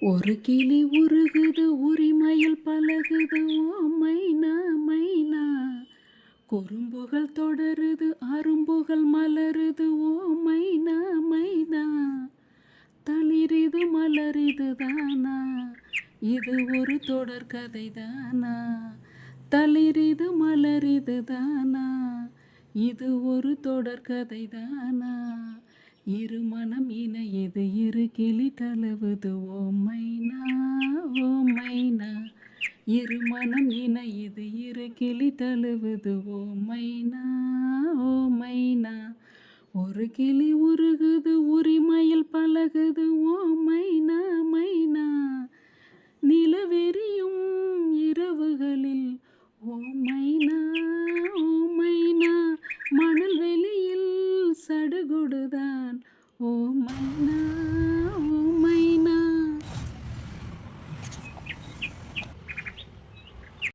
ஒரு கிளி உருகுது உரிமையில் பழகுது ஓ மைனா மைனா. குறும்புகள் தொடருது அரும்புகள் மலருது ஓ மைனா மைனா. தளிரிது மலரிது தானா. இது ஒரு தொடர் கதை தானா. தளிரிது மலரிது தானா. இது ஒரு தொடர் கதை தானா. இரு மனம் இணையது இரு கிளி தழுவுது ஓம் இருமனம் மனம் இரு கிளி தழுவுது ஓ மைனா ஓ மைனா ஒரு கிளி உருகுது உரிமையில் பழகுது ஓ மைனா மைனா நிலவெறியும் இரவுகளில் ஓ மைனா ஓ மைனா மணல் வெளியில் சடுகுடுதான் ஓ மைனா